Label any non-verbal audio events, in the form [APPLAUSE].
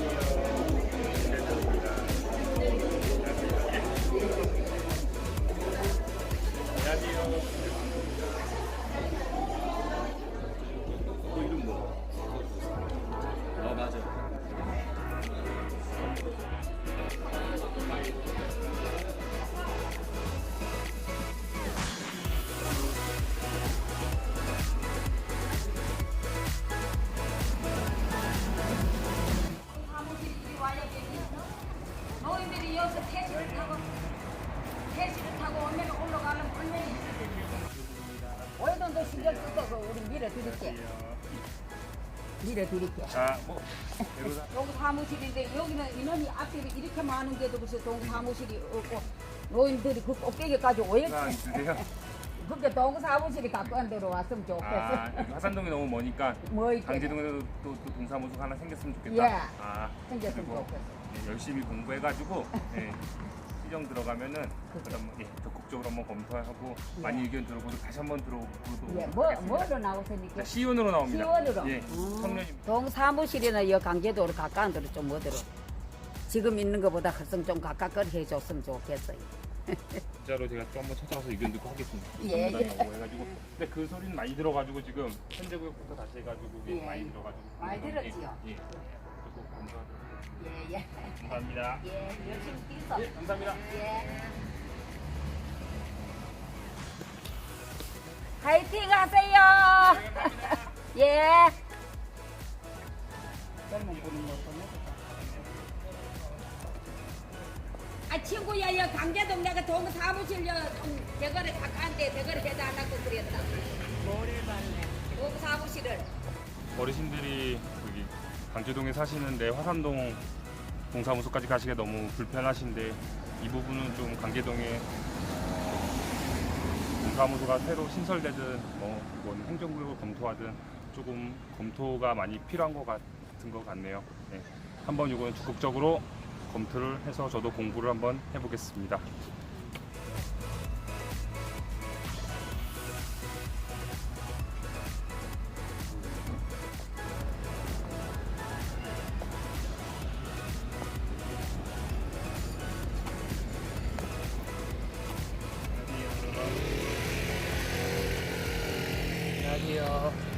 Yeah. 드릴게 밀어 드릴게 자, 뭐 배우자. 여기 사무실인데 여기는 인원이 앞에 이렇게 많은 게도 무슨 동 사무실이 없고 노인들이 그 꼭대기까지 오해 자, 주세요. 그게 동 사무실이 가까운 데로 왔으면 좋겠어 아, 화산동이 너무 머니까 뭐 이렇게 강제동에도 또, 또 동사무소 하나 생겼으면 좋겠다. 예. 아, 생겼으면 그리고 좋겠어 네, 열심히 공부해가지고 네, [LAUGHS] 시정 들어가면은 그럼 예, 적극적으로 한번 검토하고 많이 의견 들어보고 다시 한번 들어보도록 예, 뭐, 하겠습니다. 뭐로 나오십니까? 자, 시의원으로 나옵니다. 시원으로. 예, 음. 청년입니다. 동 사무실이나 여 강제도로 가까운 데로 좀 어디로 지금 있는 것보다 훨씬 좀 가깝게 해줬으면 좋겠어요. [LAUGHS] 진짜로 제가 또 한번 찾아가서 의견 듣고 하겠습니다. 예, 예. 해가지고. 근데 그 소리는 많이 들어가지고 지금 현대구역부터 다시 해가지고 이게 예. 많이 들어가지고. 많이 들었지요? 예, 예. 예, 예. 감사합니다. 예, 열심히 뛰서. 예, 감사합니다. 예. 파이팅 하세요! [LAUGHS] 예. 아 친구야 여 강제동 내가 동 사무실 여좀 대거리 가까운데 대거리 해달라고 그랬다. 뭐를 말래? 동 사무실을. 어르신들이 강제동에 사시는데 화산동 동사무소까지 가시기가 너무 불편하신데 이 부분은 좀 강제동에 동사무소가 새로 신설되든 뭐, 뭐 행정구역을 검토하든 조금 검토가 많이 필요한 것 같은 것 같네요. 네. 한번 이거는 적극적으로 검토를 해서 저도 공부를 한번 해보겠습니다. 안녕하세요.